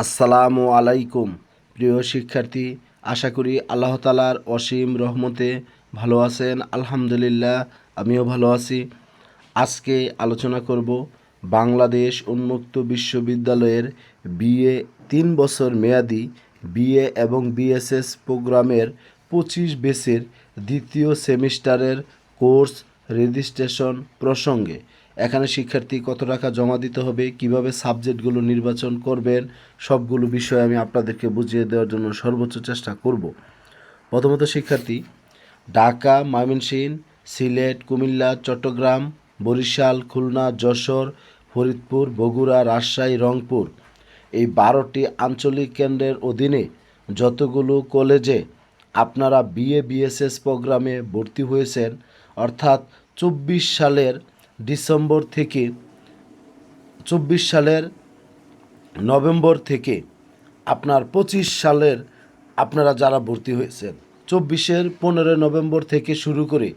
আসসালামু আলাইকুম, প্রিয় শিক্ষার্থী। আশা করি আল্লাহ তালার অসীম রহমতে ভালো আছেন। আলহামদুলিল্লাহ, আমিও ভালো আছি। আজকে আলোচনা করব বাংলাদেশ উন্মুক্ত বিশ্ববিদ্যালয়ের বিএ তিন বছর মেয়াদি বিএ এবং বিএসএস প্রোগ্রামের পঁচিশ বেসের দ্বিতীয় সেমিস্টারের কোর্স রেজিস্ট্রেশন প্রসঙ্গে এখানে শিক্ষার্থী কত টাকা জমা দিতে হবে, কীভাবে সাবজেক্টগুলো নির্বাচন করবেন, সবগুলো বিষয় আমি আপনাদেরকে বুঝিয়ে দেওয়ার জন্য সর্বোচ্চ চেষ্টা করব। প্রথমত শিক্ষার্থী, ঢাকা, ময়মনসিংহ, সিলেট, কুমিল্লা, চট্টগ্রাম, বরিশাল, খুলনা, যশোর, ফরিদপুর, বগুড়া, রাজশাহী, রংপুর। এই বারোটি আঞ্চলিক কেন্দ্রের অধীনে যতগুলো কলেজে আপনারা বিএ বিএসএস প্রোগ্রামে ভর্তি হয়েছেন, অর্থাৎ চব্বিশ সালের ডিসেম্বর থেকে, চব্বিশ সালের নভেম্বর থেকে আপনার পঁচিশ সালের আপনারা যারা ভর্তি হয়েছেন, চব্বিশের পনেরো নভেম্বর থেকে শুরু করে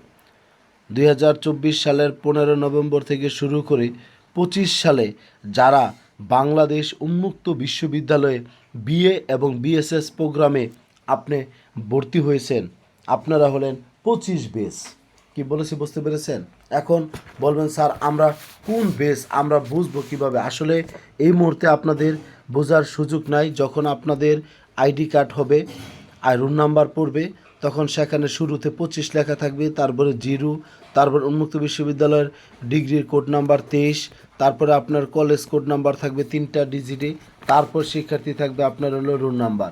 দু হাজার চব্বিশ সালের পনেরো নভেম্বর থেকে শুরু করে পঁচিশ সালে যারা বাংলাদেশ উন্মুক্ত বিশ্ববিদ্যালয়ে বিএ এবং বিএসএস প্রোগ্রামে আপনি ভর্তি হয়েছেন, আপনারা হলেন পঁচিশ বেস। কি বলেছি বুঝতে পেরেছেন? এখন বলবেন, স্যার, আমরা কোন বেস আমরা বুঝব কীভাবে? আসলে এই মুহূর্তে আপনাদের বোঝার সুযোগ নাই। যখন আপনাদের আইডি কার্ড হবে, আর রুম নাম্বার পড়বে, তখন সেখানে শুরুতে পঁচিশ লেখা থাকবে, তারপরে জিরো, তারপর উন্মুক্ত বিশ্ববিদ্যালয়ের ডিগ্রির কোড নাম্বার তেইশ, তারপরে আপনার কলেজ কোড নাম্বার থাকবে তিনটা ডিজিটে তারপর শিক্ষার্থী থাকবে আপনার হলো রুল নাম্বার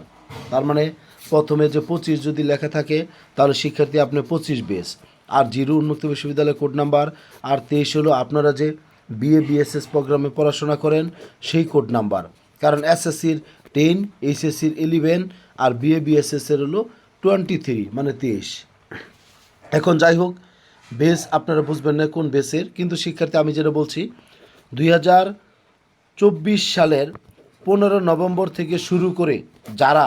তার মানে প্রথমে যে পঁচিশ যদি লেখা থাকে, তাহলে শিক্ষার্থী আপনি পঁচিশ বেস আর জিরো উন্মুক্ত বিশ্ববিদ্যালয়ের কোড নাম্বার। আর তেইশ হলো আপনারা যে বিএ বিএসএস প্রোগ্রামে পড়াশোনা করেন, সেই কোড নাম্বার। কারণ এসএসসির টেন এইচএসসির ইলেভেন আর বিএ বিএসএসের হলো টোয়েন্টি থ্রি মানে তেইশ। এখন যাই হোক বেস আপনারা বুঝবেন না কোন বেসের কিন্তু শিক্ষার্থী আমি যেটা বলছি, দুই হাজার চব্বিশ সালের পনেরো নভেম্বর থেকে শুরু করে যারা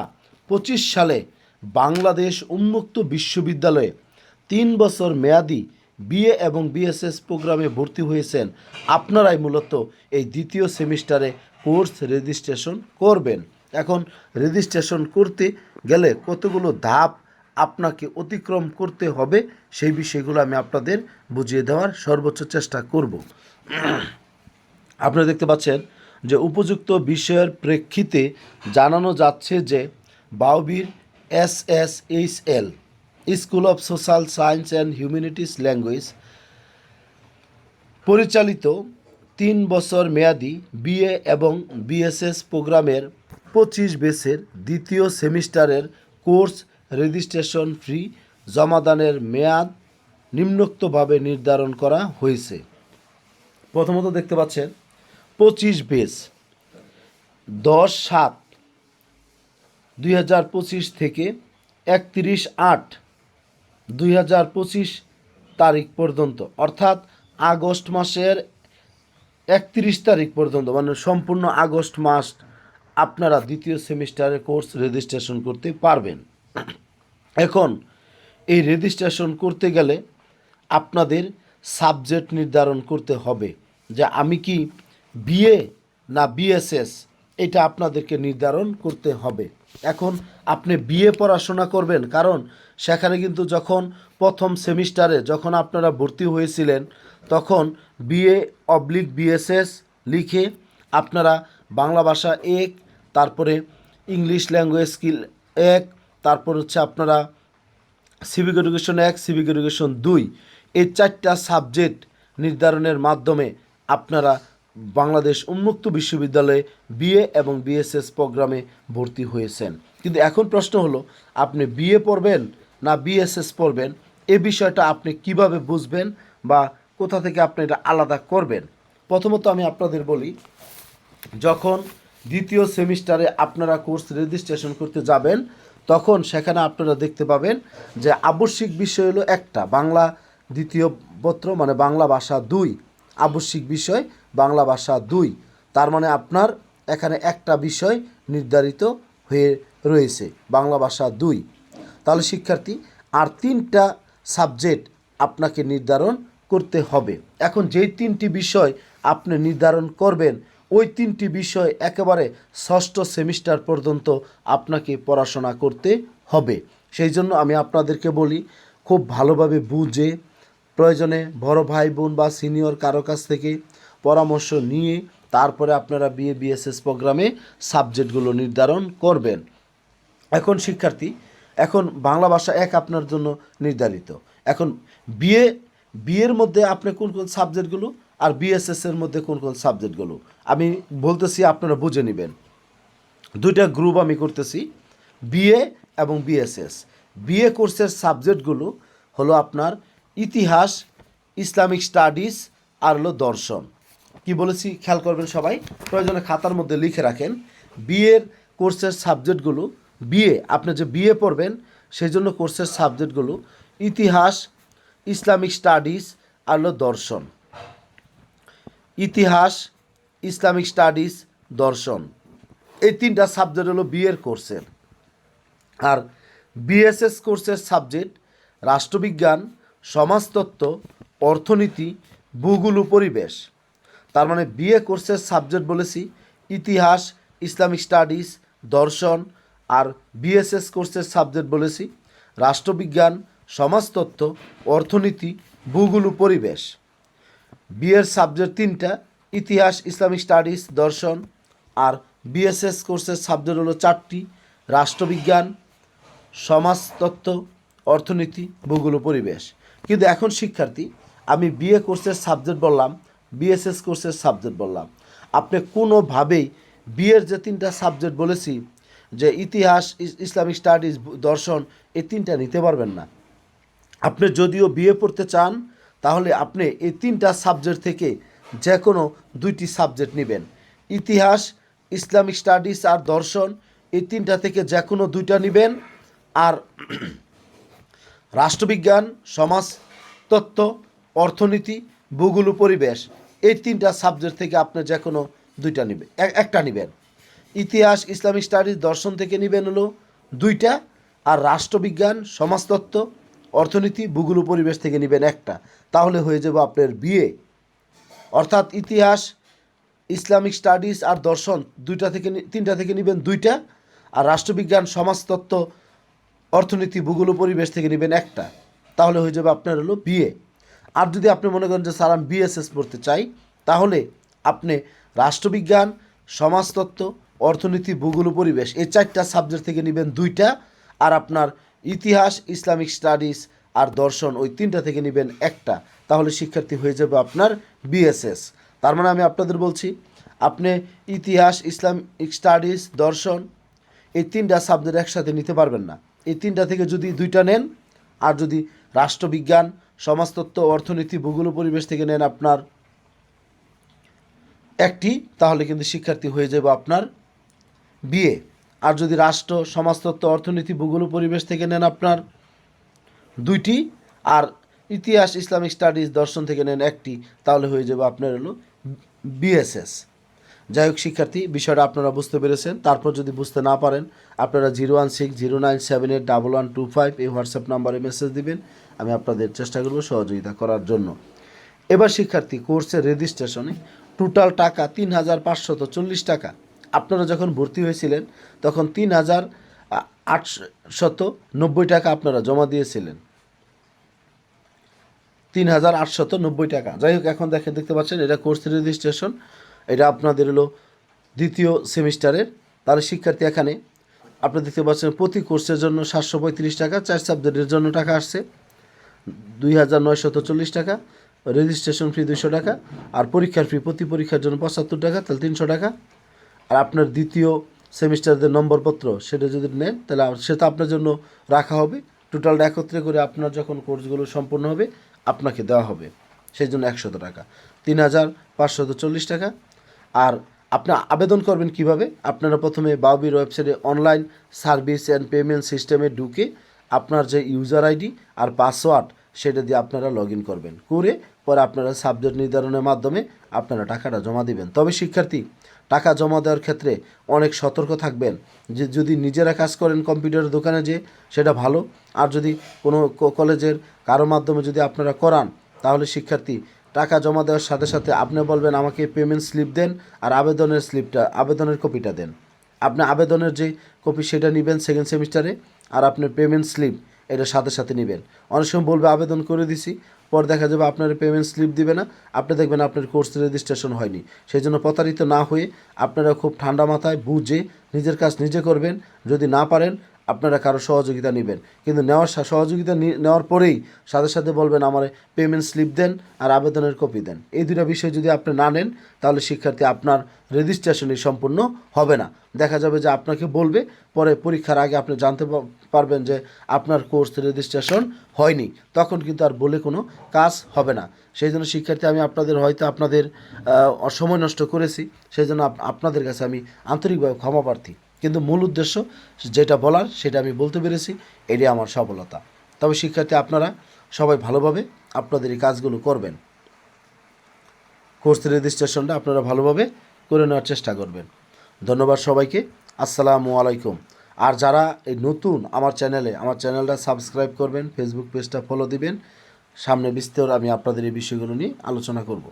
পঁচিশ সালে বাংলাদেশ উন্মুক্ত বিশ্ববিদ্যালয়ে তিন বছর মেয়াদি বিএ এবং বিএসএস প্রোগ্রামে ভর্তি হয়েছেন। আপনারাই মূলত এই দ্বিতীয় সেমিস্টারে কোর্স রেজিস্ট্রেশন করবেন। এখন রেজিস্ট্রেশন করতে গেলে কতগুলো ধাপ আপনাকে অতিক্রম করতে হবে, সেই বিষয়গুলো আমি আপনাদের বুঝিয়ে দেওয়ার সর্বোচ্চ চেষ্টা করব। আপনারা দেখতে পাচ্ছেন যে উপযুক্ত বিষয়ের প্রেক্ষিতে জানানো যাচ্ছে যে বাউবির S S H L school of social science and humanities language, পরিচালিত তিন বছর মেয়াদি বিএ এবং বিএসএস প্রোগ্রামের পঁচিশ বেসের দ্বিতীয় সেমিস্টারের কোর্স রেজিস্ট্রেশন ফি জমাদানের মেয়াদ নিম্নোক্তভাবে নির্ধারণ করা হয়েছে। প্রথমত দেখতে পাচ্ছেন, পঁচিশ বেস, দশ সাত, দুই থেকে একত্রিশ আট দুই হাজার পঁচিশ তারিখ পর্যন্ত, অর্থাৎ আগস্ট মাসের একত্রিশ তারিখ পর্যন্ত মানে সম্পূর্ণ আগস্ট মাস আপনারা দ্বিতীয় সেমিস্টারের কোর্স রেজিস্ট্রেশন করতে পারবেন। এখন, এই রেজিস্ট্রেশন করতে গেলে আপনাদের সাবজেক্ট নির্ধারণ করতে হবে যে আমি কি বিএ না বিএসএস এটা আপনাদেরকে নির্ধারণ করতে হবে। এখন আপনি বিএ পড়াশোনা করবেন, কারণ সেখানে কিন্তু যখন প্রথম সেমিস্টারে যখন আপনারা ভর্তি হয়েছিলেন, তখন বিএ অবলিক বিএসএস লিখে আপনারা বাংলা ভাষা এক, তারপরে ইংলিশ ল্যাঙ্গুয়েজ স্কিল এক, তারপর হচ্ছে আপনারা সিভিক এডুকেশন এক, সিভিক এডুকেশন দুই। এই চারটা সাবজেক্ট নির্ধারণের মাধ্যমে আপনারা বাংলাদেশ উন্মুক্ত বিশ্ববিদ্যালয়ে বিএ এবং বিএসএস প্রোগ্রামে ভর্তি হয়েছেন। কিন্তু এখন প্রশ্ন হলো, আপনি বিএ পড়বেন না বিএসএস পড়বেন? এ বিষয়টা আপনি কীভাবে বুঝবেন বা কোথা থেকে আপনি এটা আলাদা করবেন? প্রথমত আমি আপনাদের বলি, যখন দ্বিতীয় সেমিস্টারে আপনারা কোর্স রেজিস্ট্রেশন করতে যাবেন, তখন সেখানে আপনারা দেখতে পাবেন যে আবশ্যিক বিষয় হলো একটা, বাংলা দ্বিতীয় পত্র মানে বাংলা ভাষা দুই। আবশ্যিক বিষয় বাংলা ভাষা দুই। তার মানে আপনার এখানে একটা বিষয় নির্ধারিত হয়ে রয়েছে, বাংলা ভাষা দুই। তাহলে শিক্ষার্থী, আর তিনটা সাবজেক্ট আপনাকে নির্ধারণ করতে হবে। এখন যেই তিনটি বিষয় আপনি নির্ধারণ করবেন, ওই তিনটি বিষয় একেবারে ষষ্ঠ সেমিস্টার পর্যন্ত আপনাকে পড়াশোনা করতে হবে। সেই জন্য আমি আপনাদেরকে বলি, খুব ভালোভাবে বুঝে, প্রয়োজনে বড় ভাই বোন বা সিনিয়র কারও কাছ থেকে পরামর্শ নিয়ে তারপরে আপনারা বিএ, বিএসএস প্রোগ্রামে সাবজেক্টগুলো নির্ধারণ করবেন। এখন শিক্ষার্থী, এখন বাংলা ভাষা এক আপনার জন্য নির্ধারিত। এখন বিএ বিয়ের মধ্যে আপনি কোন কোন সাবজেক্টগুলো আর বিএসএস এর মধ্যে কোন কোন সাবজেক্টগুলো? আমি বলতেছি আপনারা বুঝে নেবেন। দুইটা গ্রুপ আমি করতেছি, বিএ এবং বিএসএস। বিএ কোর্সের সাবজেক্টগুলো হলো আপনার ইতিহাস, ইসলামিক স্টাডিজ আর হলো দর্শন। কি বলেছি? খেয়াল করবেন সবাই। প্রয়োজনে খাতার মধ্যে লিখে রাখেন। বিএর কোর্সের সাবজেক্টগুলো বিএ আপনি যে বিএ পড়বেন, সেই জন্য কোর্সের সাবজেক্টগুলো ইতিহাস, ইসলামিক স্টাডিজ আর দর্শন। ইতিহাস, ইসলামিক স্টাডিজ দর্শন। এই তিনটা সাবজেক্ট হলো বিএর কোর্সের আর বিএসএস কোর্সের সাবজেক্ট রাষ্ট্রবিজ্ঞান, সমাজতত্ত্ব, অর্থনীতি, ভূগোল পরিবেশ। তার মানে বিএ কোর্সের সাবজেক্ট বলেছি, ইতিহাস, ইসলামিক স্টাডিজ, দর্শন, আর বিএসএস কোর্সের সাবজেক্ট বলেছি, রাষ্ট্রবিজ্ঞান, সমাজতত্ত্ব, অর্থনীতি, ভূগোল পরিবেশ। বিএর সাবজেক্ট তিনটা, ইতিহাস, ইসলামিক স্টাডিজ, দর্শন, আর বিএসএস কোর্সের সাবজেক্ট হলো চারটি, রাষ্ট্রবিজ্ঞান, সমাজতত্ত্ব, অর্থনীতি, ভূগোল পরিবেশ। কিন্তু এখন শিক্ষার্থী, আমি বিএ কোর্সের সাবজেক্ট বললাম বিএসএস কোর্সের সাবজেক্ট বললাম। আপনি কোনোভাবেই বিয়ের যে তিনটা সাবজেক্ট বলেছি, যে ইতিহাস ইসলামিক স্টাডিজ দর্শন, এই তিনটা নিতে পারবেন না। আপনি যদিও বিয়ে পড়তে চান, তাহলে আপনি এই তিনটা সাবজেক্ট থেকে যে কোনো দুইটি সাবজেক্ট নেবেন। ইতিহাস, ইসলামিক স্টাডিজ আর দর্শন, এই তিনটা থেকে যে কোনো দুইটা নেবেন। আর রাষ্ট্রবিজ্ঞান সমাজতত্ত্ব অর্থনীতি, ভূগোল পরিবেশ। এই তিনটা সাবজেক্ট থেকে আপনি যে কোনো দুইটা নেবেন একটা নেবেন। ইতিহাস, ইসলামিক স্টাডিজ দর্শন থেকে নেবেন হলো দুইটা আর রাষ্ট্রবিজ্ঞান, সমাজতত্ত্ব, অর্থনীতি, ভূগোল পরিবেশ থেকে নেবেন একটা। তাহলে হয়ে যাবে আপনার বিয়ে অর্থাৎ ইতিহাস, ইসলামিক স্টাডিজ আর দর্শন দুইটা থেকে তিনটা থেকে নেবেন দুইটা আর রাষ্ট্রবিজ্ঞান, সমাজতত্ত্ব, অর্থনীতি, ভূগোল পরিবেশ থেকে নেবেন একটা। তাহলে হয়ে যাবে আপনার হলো বিএ আর যদি আপনি মনে করেন যে স্যার আমি বিএসএস পড়তে চাই, তাহলে আপনি রাষ্ট্রবিজ্ঞান, সমাজতত্ত্ব, অর্থনীতি, ভূগোল পরিবেশ এই চারটা সাবজেক্ট থেকে নেবেন দুইটা, আর আপনার ইতিহাস, ইসলামিক স্টাডিজ আর দর্শন ওই তিনটা থেকে নেবেন একটা। তাহলে শিক্ষার্থী হয়ে যাবে আপনার বিএসএস তার মানে আমি আপনাদের বলছি, আপনি ইতিহাস, ইসলামিক স্টাডিজ, দর্শন এই তিনটা সাবজেক্ট একসাথে নিতে পারবেন না। এই তিনটা থেকে যদি দুইটা নেন, আর যদি রাষ্ট্রবিজ্ঞান সমাজতত্ত্ব, অর্থনীতি, ভূগোল পরিবেশ থেকে নেন আপনার একটি, তাহলে কিন্তু শিক্ষার্থী হয়ে যাবে আপনার বিয়ে আর যদি রাষ্ট্র, সমাজতত্ত্ব, অর্থনীতি, ভূগোল পরিবেশ থেকে নেন আপনার দুইটি, আর ইতিহাস, ইসলামিক স্টাডিজ, দর্শন থেকে নেন একটি, তাহলে হয়ে যাবে আপনার হলো বিএসএস। যাই হোক শিক্ষার্থী, বিষয়টা আপনারা বুঝতে পেরেছেন। তারপর যদি বুঝতে না পারেন, আপনারা zero one six, zero nine seven eight, double one two five এই হোয়াটসঅ্যাপ নাম্বারে মেসেজ দিবেন। আমি আপনাদের চেষ্টা করব সহযোগিতা করার জন্য। এবার শিক্ষার্থী কোর্সের রেজিস্ট্রেশনে টোটাল টাকা তিন হাজার পাঁচশত চল্লিশ টাকা। আপনারা যখন ভর্তি হয়েছিলেন, তখন তিন হাজার আটশত নব্বই টাকা আপনারা জমা দিয়েছিলেন। তিন হাজার আটশত নব্বই টাকা। যাই হোক, এখন দেখেন, দেখতে পাচ্ছেন, এটা কোর্স রেজিস্ট্রেশন। এটা আপনাদের হলো দ্বিতীয় সেমিস্টারের। তাহলে শিক্ষার্থী এখানে, আপনি দেখতে পাচ্ছেন, প্রতি কোর্সের জন্য সাতশো পঁয়ত্রিশ টাকা, চার সাবজেক্টের জন্য টাকা আসছে। দুই হাজার নয়শত চল্লিশ টাকা রেজিস্ট্রেশন ফি দুইশো টাকা, আর পরীক্ষার ফি প্রতি পরীক্ষার জন্য পঁচাত্তর টাকা, তাহলে তিনশো টাকা। আর আপনার দ্বিতীয় সেমিস্টারদের নম্বরপত্র, সেটা যদি নেন, তাহলে সেটা আপনার জন্য রাখা হবে। টোটালটা একত্রে করে আপনার যখন কোর্সগুলো সম্পূর্ণ হবে, আপনাকে দেওয়া হবে। সেই জন্য একশত টাকা। তিন হাজার পাঁচশত চল্লিশ টাকা। আর আপনি আবেদন করবেন কীভাবে? আপনারা প্রথমে বাউবির ওয়েবসাইটে অনলাইন সার্ভিস অ্যান্ড পেমেন্ট সিস্টেমে ঢুকে আপনার যে ইউজার আইডি আর পাসওয়ার্ড সেটা দিয়ে আপনারা লগ করবেন। করে পরে আপনারা সাবজেক্ট নির্ধারণের মাধ্যমে আপনারা টাকাটা জমা দিবেন। তবে শিক্ষার্থী, টাকা জমা দেওয়ার ক্ষেত্রে অনেক সতর্ক থাকবেন যে যদি নিজেরা কাজ করেন কম্পিউটারের দোকানে যে সেটা ভালো। আর যদি কোনো কলেজের কারও মাধ্যমে যদি আপনারা করান, তাহলে শিক্ষার্থী, টাকা জমা দেওয়ার সাথে সাথে আপনি বলবেন, আমাকে পেমেন্ট স্লিপ দেন আর আবেদনের স্লিপটা আবেদনের কপিটা দেন। আপনি আবেদনের যে কপি সেটা নেবেন সেকেন্ড সেমিস্টারে আর আপনার পেমেন্ট স্লিপ এটা সাথে সাথে নেবেন। অনেক সময় বলবে, আবেদন করে দিছি। পর দেখা যাবে আপনার পেমেন্ট স্লিপ দিবে না। আপনি দেখবেন আপনার কোর্স রেজিস্ট্রেশন হয়নি। সেই জন্য প্রতারিত না হয়ে আপনারা খুব ঠান্ডা মাথায় বুঝে নিজের কাজ নিজে করবেন। যদি না পারেন আপনারা কারও সহযোগিতা নেবেন। কিন্তু নেওয়ার সহযোগিতা নেওয়ার পরেই সাথে সাথে বলবেন, আমার পেমেন্ট স্লিপ দেন আর আবেদনের কপি দেন। এই দুটা বিষয় যদি আপনি না নেন, তাহলে শিক্ষার্থী আপনার রেজিস্ট্রেশনই সম্পূর্ণ হবে না। দেখা যাবে যে আপনাকে বলবে, পরে পরীক্ষার আগে আপনি জানতে পারবেন যে আপনার কোর্স রেজিস্ট্রেশন হয়নি। তখন কিন্তু আর বলে কোনো কাজ হবে না। সেই জন্য শিক্ষার্থী, আমি আপনাদের হয়তো আপনাদের সময় নষ্ট করেছি। সেই জন্য আপনাদের কাছে আমি আন্তরিকভাবে ক্ষমা প্রার্থী। কিন্তু মূল উদ্দেশ্য যেটা বলার সেটা আমি বলতে পেরেছি, এটাই আমার সফলতা। তবে শিক্ষার্থী আপনারা সবাই ভালোভাবে আপনাদের এই কাজগুলো করবেন। কোর্স রেজিস্ট্রেশনটা আপনারা ভালোভাবে করে নেওয়ার চেষ্টা করবেন। ধন্যবাদ সবাইকে। আসসালামু আলাইকুম। আর যারা এই নতুন আমার চ্যানেলে, আমার চ্যানেলটা সাবস্ক্রাইব করবেন ফেসবুক পেজটা ফলো দিবেন, সামনে বিস্তর আমি আপনাদের এই বিষয়গুলো নিয়ে আলোচনা করব।